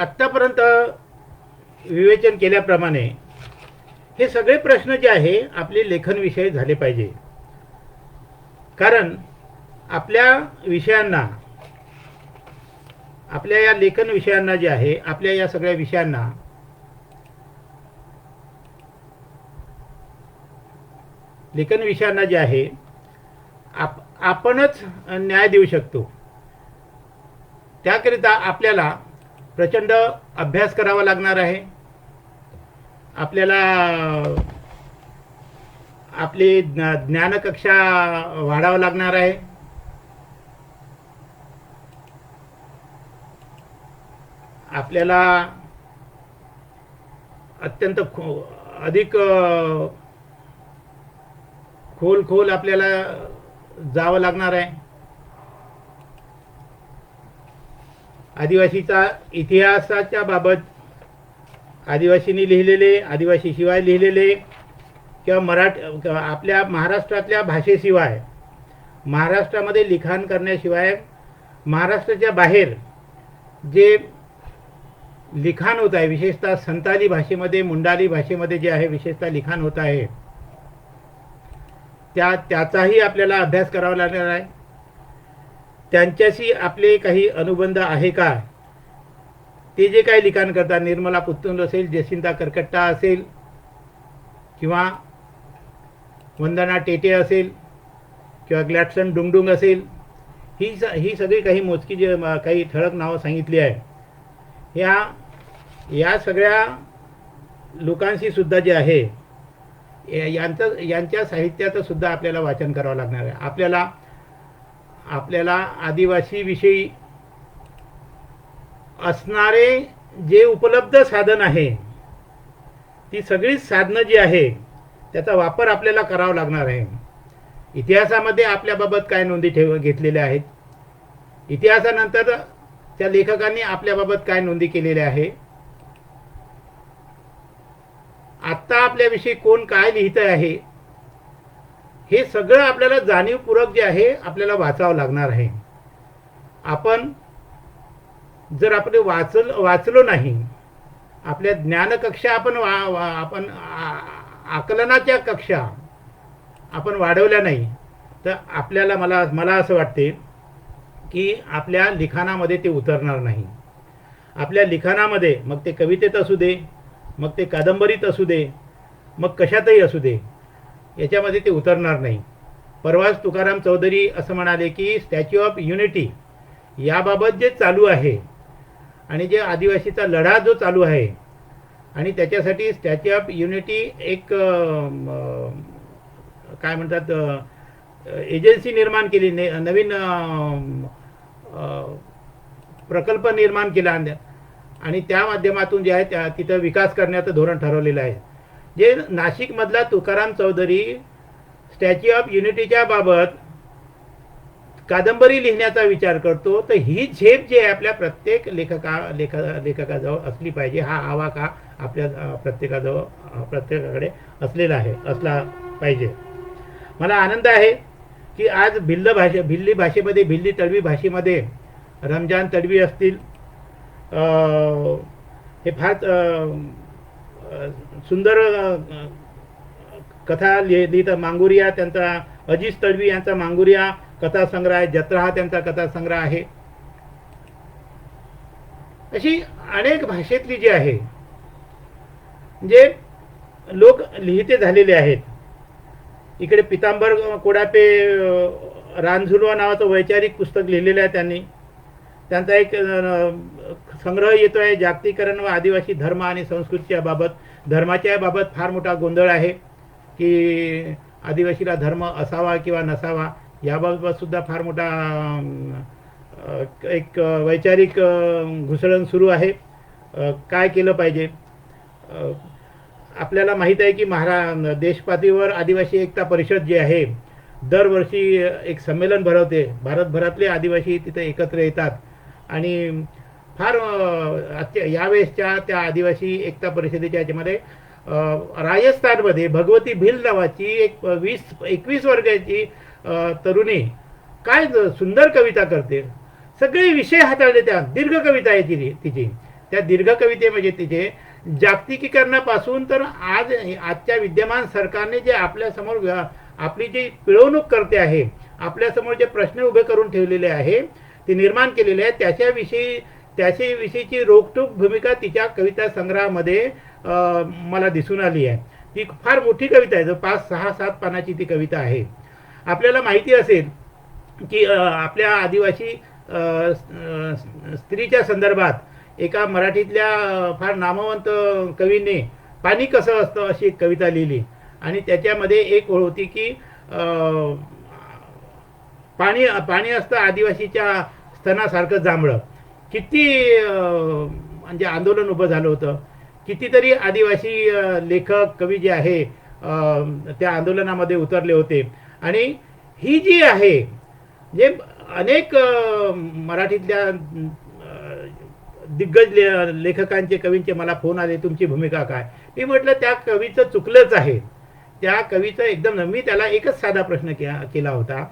आत्तापर्यंत विवेचन केल्याप्रमाणे हे सगळे प्रश्न जे आहे आपले लेखनविषयी झाले पाहिजे. कारण आपल्या विषयांना आपल्या या लेखन विषयांना जे आहे आपल्या या सगळ्या विषयांना लेखन विषयांना जे आहे आप आपणच न्याय देऊ शकतो. त्याकरिता आपल्याला प्रचंड अभ्यास करावा लागणार आहे. आपल्याला आपली ज्ञानकक्षा वाढावं लागणार आहे. आपल्याला अत्यंत खो अधिक खोल खोल आपल्याला जावं लागणार आहे. आदिवासीचा इतिहासाच्या बाबत आदिवासींनी लिहिलेले आदिवासी शिवाय लिहिलेले किंवा मराठ आपल्या महाराष्ट्रातल्या भाषेशिवाय महाराष्ट्रामध्ये लिखाण करण्याशिवाय महाराष्ट्राच्या बाहेर जे लिखाण होत आहे विशेषतः संताली भाषेमध्ये मुंडाली भाषेमध्ये जे आहे विशेषतः लिखाण होत आहे त्या त्याचाही आपल्याला अभ्यास करावा लागणार आहे. त्यांच्याशी आपले काही अनुबंध आहे का? ते जे काही लिखाण करतात निर्मला पुत्तुंड असेल जसिंता करकट्टा असेल किंवा वंदना टेटे असेल किंवा ग्लॅडसन डुंगडुंग असेल ही स ही सगळी काही मोजकी जे काही ठळक नावं सांगितली आहे या या सगळ्या लोकांशी सुद्धा जे आहे या- यांचं यांच्या साहित्याचं सुद्धा आपल्याला वाचन करावं लागणार आहे. आपल्याला आपल्याला आदिवासीविषयी असणारे जे उपलब्ध साधन आहे ती सगळीच साधनं जी आहे त्याचा वापर आपल्याला करावा लागणार आहे. इतिहासामध्ये आपल्याबाबत काय नोंदी ठेव घेतलेल्या आहेत? इतिहासानंतर त्या लेखकांनी आपल्याबाबत काय नोंदी केलेल्या आहे? आत्ता आपल्याविषयी कोण काय लिहित आहे? हे सगळं आपल्याला जाणीवपूर्वक जे आहे आपल्याला वाचावं लागणार आहे. आपण जर आपण वाचल वाचलो नाही आपल्या ज्ञानकक्षा आपण वा वा- आपण आकलनाच्या कक्षा आपण वाढवल्या नाही तर आपल्याला मला मला असं वाटते की आपल्या लिखाणामध्ये ते उतरणार नाही. आपल्या लिखाणामध्ये मग ते कवितेत असू दे मग ते कादंबरीत असू दे मग कशातही असू दे याच्यामध्ये ते उतरणार नाही. परवाच तुकाराम चौधरी असं म्हणाले की स्टॅच्यू ऑफ युनिटी याबाबत जे चालू आहे आणि जे आदिवासीचा लढा जो चालू आहे आणि त्याच्यासाठी स्टॅच्यू ऑफ युनिटी एक काय म्हणतात एजन्सी निर्माण केली ने नवीन प्रकल्प निर्माण केला. आणि- आणि त्या माध्यमातून जे आहे त्या तिथं विकास करण्याचं धोरण ठरवलेलं आहे. जे नाशिकमधला तुकाराम चौधरी स्टॅच्यू ऑफ युनिटीच्या बाबत कादंबरी लिहिण्याचा विचार करतो तर ही झेप जी आहे आपल्या प्रत्येक लेखका लेख लेखकाजवळ असली पाहिजे. हा आवाका आपल्या प्रत्येकाजवळ प्रत्येकाकडे असलेला आहे असला पाहिजे. मला आनंद आहे की आज भिल्ल भाषे भिल्ली भाषेमध्ये भिल्ली तडवी भाषेमध्ये रमजान तडवी असतील. हे फार सुंदर कथा लिहित मांगुरिया त्यांचा अजित तडवी यांचा मांगुरिया कथासंग्रह आहे जत्रा हा त्यांचा कथासंग्रह आहे. अशी अनेक भाषेतली जी आहे जे लोक लिहिते झालेले आहेत. इकडे पितांबर कोडापे रानझुलवा नावाचं वैचारिक पुस्तक लिहिलेलं आहे त्यांनी. त्यांचा एक संग्रह येतो आहे जागतिकरण व आदिवासी धर्म आणि संस्कृतीच्या बाबत धर्माच्या बाबत फार मोठा गोंधळ आहे की आदिवासीला धर्म असावा किंवा नसावा याबाबतसुद्धा फार मोठा एक वैचारिक घुसळण सुरू आहे. काय केलं पाहिजे? आपल्याला माहीत आहे की महारा देशपातळीवर आदिवासी एकता परिषद जी आहे दरवर्षी एक संमेलन भरवते. भारतभरातले आदिवासी तिथे एकत्र येतात. आणि फार यावेळेसच्या त्या आदिवासी एकता परिषदेच्या याच्यामध्ये राजस्थानमध्ये भगवती भिल नावाची एक वीस एकवीस वर्गाची तरुणी काय सुंदर कविता करते. सगळे विषय हाताळले त्या दीर्घ कविता आहे तिची तिची. त्या दीर्घ कविते म्हणजे तिचे जागतिकीकरणापासून तर आज आजच्या विद्यमान सरकारने जे आपल्यासमोर आपली जी पिळवणूक करते आहे आपल्यासमोर जे प्रश्न उभे करून ठेवलेले आहे ते निर्माण केलेले आहे त्याच्याविषयी त्याच्याविषयीची रोखटोक भूमिका तिच्या कविता संग्रहामध्ये मला दिसून आली आहे. ती फार मोठी कविता आहे. जो पाच सहा सात पानाची ती कविता आहे. आपल्याला माहिती असेल की आपल्या आदिवासी स्त्रीच्या संदर्भात एका मराठीतल्या फार नामवंत कवीने पाणी कसं असतं अशी एक कविता लिहिली. आणि त्याच्यामध्ये एक ओळ होती की पाणी पाणी असतं आदिवासीच्या स्तनासारखं जांभळं. किती म्हणजे आंदोलन उभं झालं होतं? कितीतरी आदिवासी लेखक कवी जे आहे त्या आंदोलनामध्ये उतरले होते. आणि ही जी आहे जे अनेक मराठीतल्या दिग्गज ले लेखकांचे कवींचे मला फोन आले तुमची भूमिका काय? मी म्हटलं त्या कवीचं चुकलंच आहे. त्या कवीचं एकदम मी त्याला एकच साधा प्रश्न के केला होता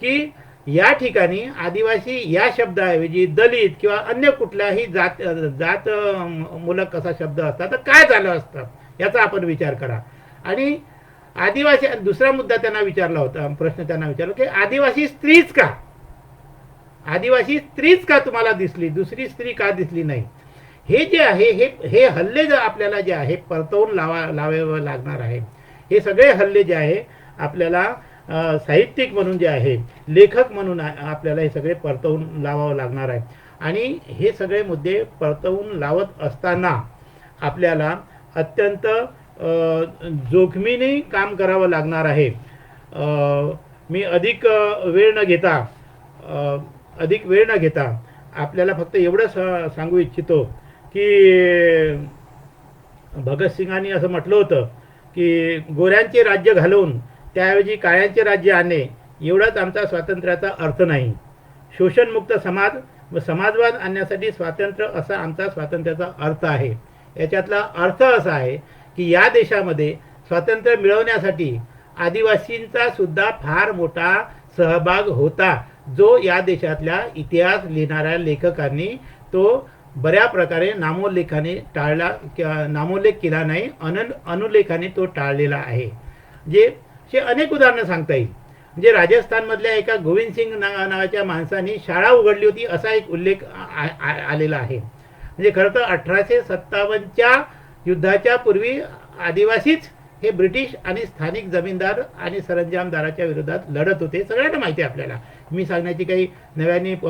की या ठिकाणी आदिवासी या शब्दाऐवजी दलित किंवा अन्य कुठल्याही जात जात अं, मूलक कसा शब्द असता तर काय झालं असतं? याचा आपण विचार करा. आणि आदिवासी दुसरा मुद्दा त्यांना विचारला होता प्रश्न त्यांना विचारला की आदिवासी स्त्रीच का? आदिवासी स्त्रीच का तुम्हाला दिसली? दुसरी स्त्री का दिसली नाही? हे जे आहे हे हे हल्ले जे आपल्याला जे आहे परतवून लावा लावावं लागणार आहे. हे सगळे हल्ले जे आहे आपल्याला साहित्यिक म्हणून जे आहे लेखक म्हणून आपल्याला हे सगळे परतवून लावावं लागणार आहे. आणि हे सगळे मुद्दे परतवून लावत असताना आपल्याला अत्यंत जोखमीने काम करावं लागणार आहे. मी अधिक वेळ न घेता अधिक वेळ न घेता आपल्याला फक्त एवढं स- सांगू इच्छितो की भगतसिंगांनी असं म्हटलं होतं की गोऱ्यांचे राज्य घालवून त्याऐवजी काळ्यांचे राज्य आणणे एवढाच आमचा स्वातंत्र्याचा अर्थ नाही. शोषणमुक्त समाज व समाजवाद आणण्यासाठी स्वातंत्र्य असा आमचा स्वातंत्र्याचा अर्थ आहे. याच्यातला अर्थ असा आहे की या देशामध्ये स्वातंत्र्य मिळवण्यासाठी आदिवासींचा सुद्धा फार मोठा सहभाग होता जो या देशातल्या इतिहास लिहिणाऱ्या लेखकांनी तो बऱ्या प्रकारे नामोल्लेखाने टाळला किंवा नामोल्लेख केला नाही अन अनुलेखाने तो टाळलेला आहे. जे असे अनेक उदाहरणं सांगता येईल. म्हणजे राजस्थानमधल्या एका गोविंद सिंग ना नावाच्या माणसाने शाळा उघडली होती असा एक उल्लेख आ- आलेला आहे. म्हणजे खरं तर अठराशे सत्तावन्नच्या युद्धाच्या पूर्वी आदिवासीच हे ब्रिटिश आणि स्थानिक जमीनदार आणि सरंजामदाराच्या विरोधात लढत होते. सगळ्यांना माहिती आहे आपल्याला. मी सांगण्याची काही नव्याने प-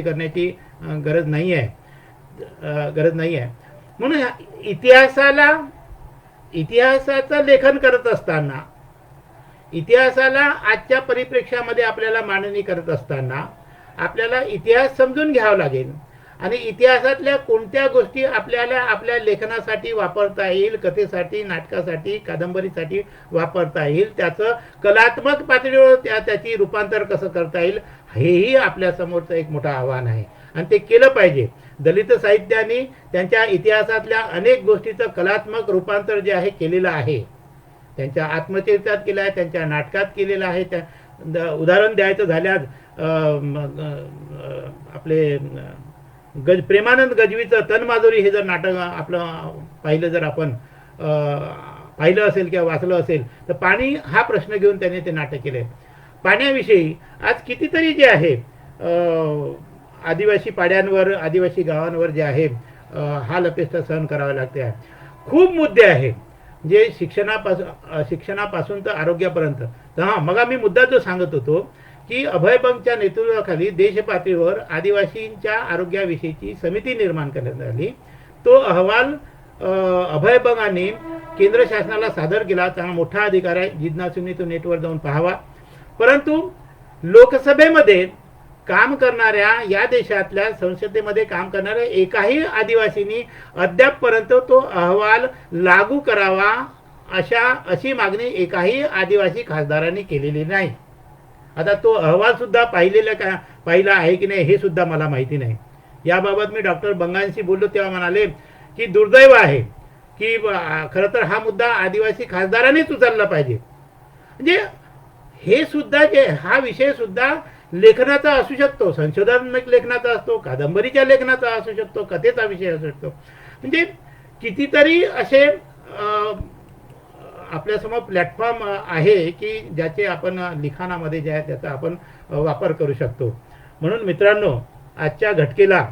करण्याची गरज नाही आहे. गरज नाही आहे. म्हणून इतिहासाला इतिहासाचं लेखन करत असताना इतिहासाला आजच्या परिप्रेक्ष्यामध्ये आपल्याला मांडणी करत असताना आपल्याला इतिहास समजून घ्यावा लागेल. आणि इतिहासातल्या कोणत्या गोष्टी आपल्याला आपल्या लेखनासाठी वापरता येईल कथेसाठी नाटकासाठी कादंबरीसाठी वापरता येईल त्याचं कलात्मक पातळीवर त्या त्याची रूपांतर कसं करता येईल हेही आपल्यासमोरचं एक मोठं आव्हान आहे. आणि ते केलं पाहिजे. दलित साहित्याने त्यांच्या इतिहासातल्या अनेक गोष्टीचं कलात्मक रूपांतर जे आहे केलेलं आहे. त्यांच्या आत्मचरित्रात केलं आहे त्यांच्या नाटकात केलेलं आहे. त्या उदाहरण द्यायचं झाल्यास आपले गज प्रेमानंद गजवीचं तनमाजोरी हे जर नाटक आपलं पाहिलं जर आपण पाहिलं असेल किंवा वाचलं असेल तर पाणी हा प्रश्न घेऊन त्याने ते नाटक केले. पाण्याविषयी आज कितीतरी जे आहे आदिवासी पाड्यांवर आदिवासी गावांवर जे आहे हा हाल सहन करावा लागते. आहे खूप मुद्दे आहेत. जे शिक्षणापासून शिक्षणापासून तर आरोग्यापर्यंत. तर हां मग मी मुद्दा जो सांगत होतो की अभय बंगच्या नेतृत्वाखाली देशपातळीवर आदिवासींच्या आरोग्याविषयीची समिती निर्माण करण्यात आली. तो अहवाल अ, अभय बंगाने केंद्र शासनाला सादर केला. त्यांना मोठा अधिकार आहे. जिज्ञासूंनी तो नेटवर जाऊन पाहावा. परंतु लोकसभेमध्ये काम करणाऱ्या या देशातल्या संसदेमध्ये काम करणाऱ्या एकाही आदिवासींनी अद्यापपर्यंत तो अहवाल लागू करावा अशा अशी मागणी एकाही आदिवासी खासदारांनी केलेली नाही. आता तो अहवाल सुद्धा पाहिलेला का पाहिला आहे की नाही हे सुद्धा मला माहिती नाही. याबाबत मी डॉक्टर बंगांशी बोललो तेव्हा म्हणाले की दुर्दैव आहे की खरं तर हा मुद्दा आदिवासी खासदारांनीच उचलला पाहिजे. म्हणजे हे सुद्धा जे हा विषय सुद्धा लेखनाचा असू शकतो संशोधनात्मक लेखनाचा असतो कादंबरीच्या लेखनाचा असू शकतो कथेचा विषय असू शकतो. म्हणजे कितीतरी असे आपल्यासमोर प्लॅटफॉर्म आहे की ज्याचे आपण लिखाणामध्ये जे आहे त्याचा आपण वापर करू शकतो. म्हणून मित्रांनो आजच्या घटकेला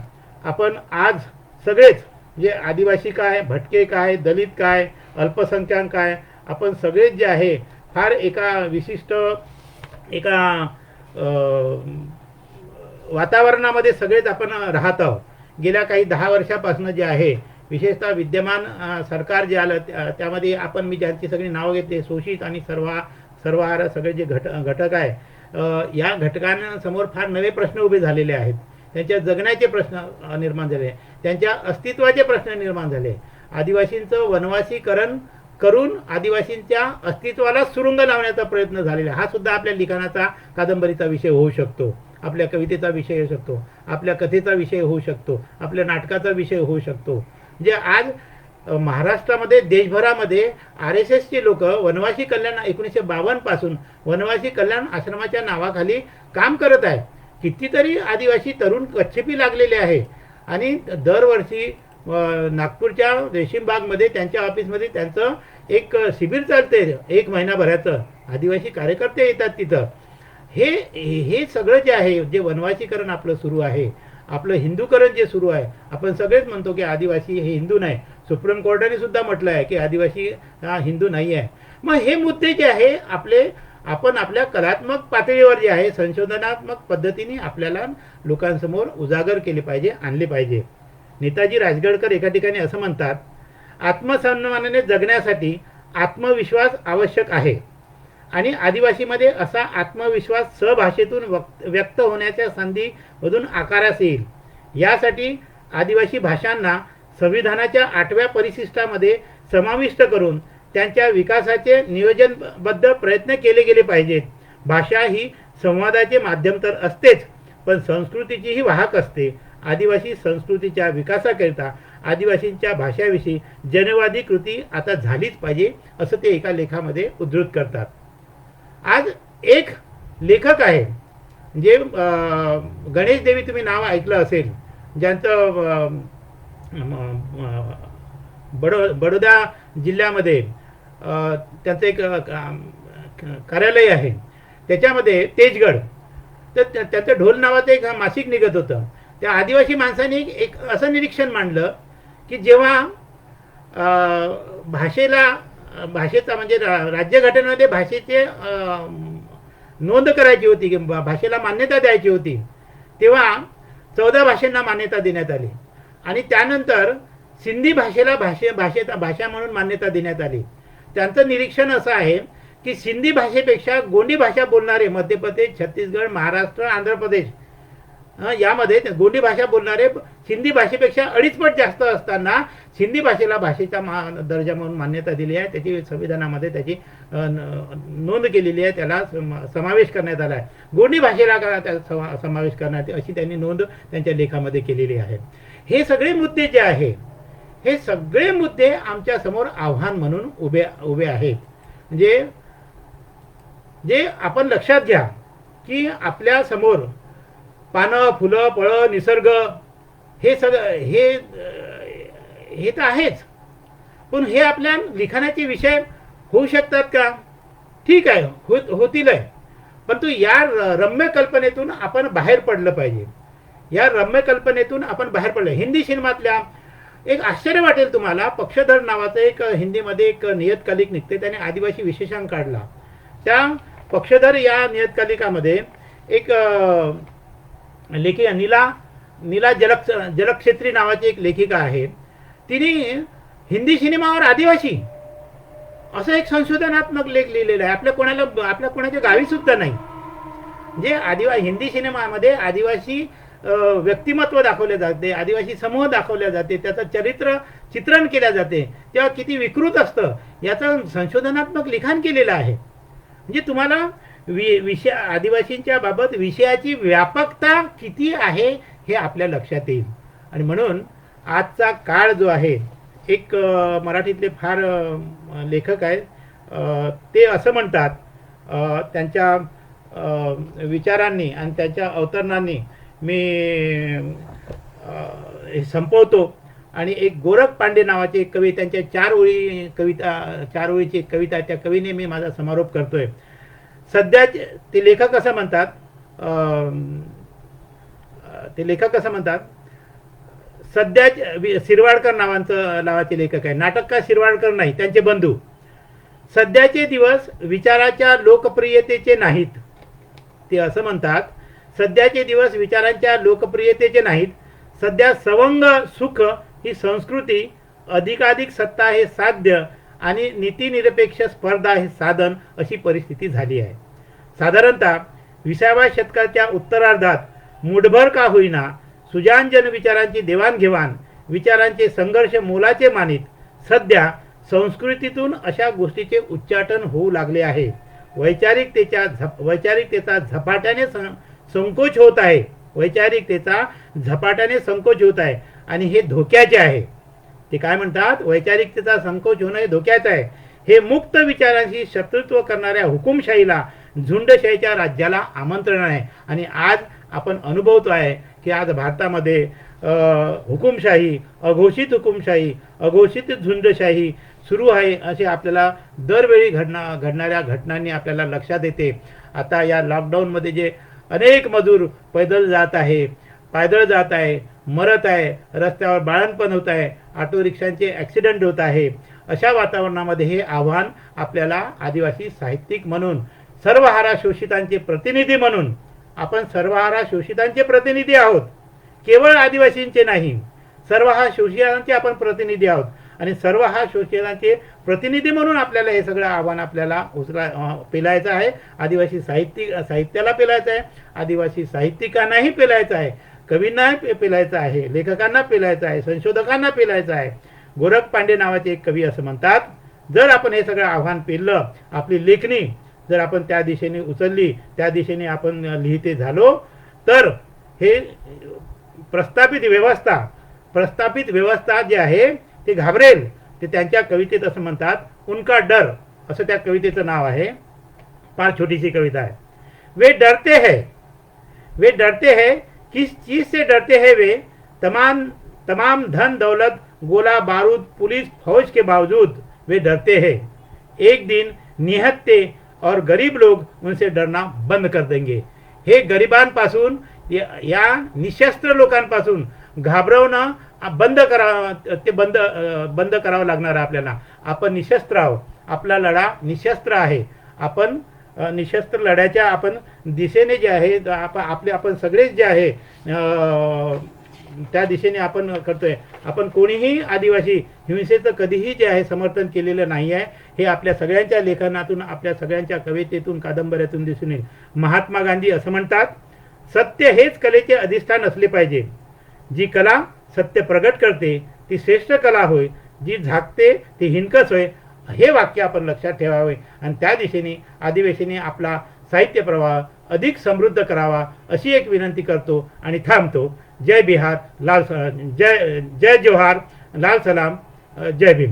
आपण आज सगळेच जे आदिवासी काय भटके काय दलित काय अल्पसंख्याक काय आपण सगळेच जे आहे फार एका विशिष्ट एका वातावरणामध्ये सगळेच आपण राहत आहोत. गेल्या काही दहा वर्षापासून जे आहे विशेषतः विद्यमान सरकार जे आलं त्यामध्ये आपण मी ज्यांची सगळी नावं घेतली शोषित आणि सर्वा सर्वहार सगळे जे घट घटक आहे या घटकांसमोर फार नवे प्रश्न उभे झालेले आहेत. त्यांच्या जगण्याचे प्रश्न निर्माण झाले. त्यांच्या अस्तित्वाचे प्रश्न निर्माण झाले. आदिवासींचं वनवासीकरण करून आदिवासींच्या अस्तित्वाला सुरुंग लावण्याचा प्रयत्न झालेला आहे. हा सुद्धा आपल्या लिखाणाचा कादंबरीचा विषय होऊ शकतो. आपल्या कवितेचा विषय होऊ शकतो. आपल्या कथेचा विषय होऊ शकतो. आपल्या नाटकाचा विषय होऊ शकतो. जे आज महाराष्ट्रामध्ये देशभरामध्ये आर एस एसचे लोक वनवासी कल्याण एकोणीसशे बावन्नपासून वनवासी कल्याण आश्रमाच्या नावाखाली काम करत आहे कितीतरी आदिवासी तरुण कच्छेपी लागलेले आहे. आणि दरवर्षी नागपूरच्या रेशीमबागमध्ये त्यांच्या ऑफिसमध्ये त्यांचं एक शिबिर चालते एक महिनाभराचं. आदिवासी कार्यकर्ते येतात तिथं. हे हे सगळं जे आहे जे वनवासीकरण आपलं सुरू आहे आपलं हिंदूकरण जे सुरू आहे आपण सगळेच म्हणतो की आदिवासी हे हिंदू नाही. सुप्रीम कोर्टाने सुद्धा म्हटलं आहे की आदिवासी हा हिंदू नाही आहे मग हे मुद्दे जे आहे आपले आपण आपल्या कलात्मक पातळीवर जे आहे संशोधनात्मक पद्धतीने आपल्याला लोकांसमोर उजागर केले पाहिजे आणले पाहिजे. नेताजी राजगडकर एका ठिकाणी असं म्हणतात आत्मसन्मानाने जगण्यासाठी आत्मविश्वास आवश्यक आहे. आणि आदिवासीमध्ये असा आत्मविश्वास सहभाषेतून वक्त व्यक्त होण्याच्या संधीमधून आकारास येईल. यासाठी आदिवासी भाषांना संविधानाच्या आठव्या परिशिष्टामध्ये समाविष्ट करून त्यांच्या विकासाचे नियोजनबद्ध प्रयत्न केले गेले पाहिजेत. भाषा ही संवादाचे माध्यम तर असतेच पण संस्कृतीचीही वाहक असते. आदिवासी संस्कृतीच्या विकासाकरिता आदिवासींच्या भाषाविषयी जनवादी कृती आता झालीच पाहिजे असं ते एका लेखामध्ये उद्धृत करतात. आज एक लेखक आहे जे गणेश देवी तुम्ही नाव ऐकलं असेल ज्यांचं बडो बडोदा जिल्ह्यामध्ये त्यांचं एक का- कार्यालय आहे. त्याच्यामध्ये तेजगड तर त्या- त्याचं ढोल नावाचं एक मासिक निघत होतं. त्या आदिवासी माणसाने एक- असं निरीक्षण मांडलं की जेव्हा भाषेला भाषेचा म्हणजे रा- राज्यघटनेमध्ये भाषेचे नोंद करायची होती की भाषेला मान्यता द्यायची होती तेव्हा चौदा भाषांना मान्यता देण्यात आली. आणि त्यानंतर सिंधी भाषेला भाषे भाषेचा भाषा म्हणून मान्यता देण्यात आली. त्यांचं निरीक्षण असं आहे की सिंधी भाषेपेक्षा गोंडी भाषा बोलणारे मध्य प्रदेश छत्तीसगड महाराष्ट्र आंध्र प्रदेश यामध्ये गोंडी भाषा बोलणारे सिंधी भाषेपेक्षा अडीचपट जास्त असताना सिंधी भाषेला भाषेचा मा दर्जा म्हणून मान्यता दिली आहे. त्याची संविधानामध्ये त्याची न- नोंद केलेली आहे. त्याला समावेश करण्यात आला आहे. गोंडी भाषेला का त्या समा- समावेश करण्यात अशी त्यांनी नोंद त्यांच्या लेखामध्ये केलेली आहे. हे सगळे मुद्दे जे आहे हे सगळे मुद्दे आमच्यासमोर आव्हान म्हणून उभे उभे आहेत. म्हणजे जे आपण लक्षात घ्या की आपल्यासमोर पानं फुलं फळं निसर्ग हे सगळं हे हे तर आहेच. पण हे आपल्या लिखाणाचे विषय होऊ शकतात का? ठीक आहे होत होतील आहे. परंतु या र- रम्य कल्पनेतून आपण बाहेर पडलं पाहिजे. या रम्य कल्पनेतून आपण बाहेर पडलं. हिंदी सिनेमातल्या एक आश्चर्य वाटेल तुम्हाला पक्षधर नावाचं एक हिंदीमध्ये एक नियतकालिक निघते त्याने आदिवासी विशेषांक काढला. त्या पक्षधर या नियतकालिकामध्ये एक लेखिका नीला नीला जलक जलक्षेत्री नावाची एक लेखिका आहे. तिने हिंदी सिनेमावर आदिवासी असं एक संशोधनात्मक लेख लिहिलेला आहे. आपल्या कोणाला आपल्या कोणाच्या गावी सुद्धा नाही. जे आदिवा हिंदी सिनेमामध्ये आदिवासी व्यक्तिमत्व दाखवले जाते आदिवासी समूह दाखवले जाते त्याचं चरित्र चित्रण केल्या जाते तेव्हा किती विकृत असतं याचं संशोधनात्मक लिखाण केलेलं आहे. म्हणजे तुम्हाला वि विषय आदिवासींच्या बाबत विषयाची व्यापकता किती आहे हे आपल्या लक्षात येईल. आणि म्हणून आजचा काळ जो आहे एक मराठीतले फार लेखक आहेत. ते असं म्हणतात त्यांच्या विचारांनी आणि त्यांच्या अवतरणांनी मी हे संपवतो. आणि एक गोरख पांडे नावाचे एक कवी त्यांच्या चार ओळी कविता चार ओळीची कविता त्या कवीने मी माझा समारोप करतोय. सध्या ते लेखक असं म्हणतात? ते लेखक असं म्हणतात? सध्या शिरवाडकर नावांचं नावाचे लेखक आहे नाटककार शिरवाडकर नाही त्यांचे बंधू. सध्याचे दिवस विचाराच्या लोकप्रियतेचे नाहीत. ते असं म्हणतात सध्याचे दिवस विचारांच्या लोकप्रियतेचे नाहीत. सध्या सवंग सुख ही संस्कृती अधिकाधिक सत्ता हे साध्य आणि नीतिनिरपेक्ष स्पर्धा हे साधन अशी परिस्थिती झाली आहे. साधारणतः विसाव्या शतकाच्या उत्तरार्धात मुठभर का होईना सुजानजन विचारांची देवाणघेवाण विचारांचे संघर्ष मोलाचे मानित सध्या संस्कृतीतून अशा गोष्टीचे उच्चाटन होऊ लागले आहे. वैचारिकतेच्या झप वैचारिकतेचा झपाट्याने सं- संकोच होत आहे. वैचारिकतेचा झपाट्याने संकोच होत आहे आणि हे धोक्याचे आहे. ते काय म्हणतात? वैचारिकतेचा संकोच होणं हे धोक्याचं आहे. हे मुक्त विचारांशी शत्रुत्व करणाऱ्या हुकुमशाहीला झुंडशाहीच्या राज्याला आमंत्रण आहे. आणि आज आपण अनुभवतो आहे की आज भारतामध्ये हुकुमशाही अघोषित हुकुमशाही अघोषित झुंडशाही सुरू आहे असे आपल्याला दरवेळी घडना घडणाऱ्या घटनांनी आपल्याला लक्षात येते. आता या लॉकडाऊनमध्ये जे अनेक मजूर पैदल जात आहे पायदळ जात आहे मरत आहे रस्त्यावर बाळणपण होत आहे ऑटो रिक्षांचे ॲक्सिडेंट होत आहे. अशा वातावरणामध्ये हे आव्हान आपल्याला आदिवासी साहित्यिक म्हणून सर्वहारा शोषितांचे प्रतिनिधी म्हणून आपण सर्वहारा शोषितांचे प्रतिनिधी आहोत. केवळ आदिवासींचे नाही सर्व हा शोषितांचे आपण प्रतिनिधी आहोत. आणि सर्व हा शोषितांचे प्रतिनिधी म्हणून आपल्याला हे सगळं आव्हान आपल्याला उचला पेलायचं आहे. आदिवासी साहित्यिक साहित्याला पेलायचं आहे. आदिवासी साहित्यिकांनाही पेलायचं आहे. कवींना पेलायचं आहे लेखकांना पेलायचं आहे संशोधकांना पेलायचं आहे. गोरख पांडे नावाचे एक कवी असं म्हणतात जर आपण हे सगळं आव्हान पेललं आपली लेखणी जर आपण त्या दिशेने उचलली त्या दिशेने आपण लिहिते झालो तर हे प्रस्थापित व्यवस्था प्रस्थापित व्यवस्था जी आहे ती घाबरेल. ते त्यांच्या कवितेत असं म्हणतात उनका डर असं त्या कवितेचं नाव आहे. फार छोटीशी कविता आहे. वे डरते है वे डरते है किस चीज से डरते हैं वे? तमाम तमाम धन दौलत गोला बारूद पुलिस फौज के बावजूद वे डरते हैं। एक दिन निहत्ते और गरीब लोग उनसे डरना बंद कर देंगे। हे गरिबांपासून या निशस्त्र लोकांपासून घाबरवणं बंद करावं ते बंद बंद करावं लागणार आपल्याला. आपण निशस्त्र आहोत. आपला लढा निशस्त्र आहे. आपण निशस्त्र लढ्याच्या आपण दिशेने जे आहे आप आपले आपण सगळेच जे आहे त्या दिशेने आपण करतोय. आपण कोणीही आदिवासी हिंसेचं कधीही जे आहे समर्थन केलेलं नाही आहे हे आपल्या सगळ्यांच्या लेखनातून आपल्या सगळ्यांच्या कवितेतून कादंबऱ्यातून दिसून येईल. महात्मा गांधी असं म्हणतात सत्य हेच कलेचे अधिष्ठान असले पाहिजे. जी कला सत्य प्रगट करते ती श्रेष्ठ कला होय. जी झाकते ती हिणकस होय. हे वाक्य आपण लक्षात ठेवावे आणि त्या दिशेने अधिवेशने आपला साहित्य प्रवाह अधिक समृद्ध करावा अशी एक विनंती करतो आणि थांबतो. जय बिहार लाल स- जय जय जोहार लाल सलाम जय भीम.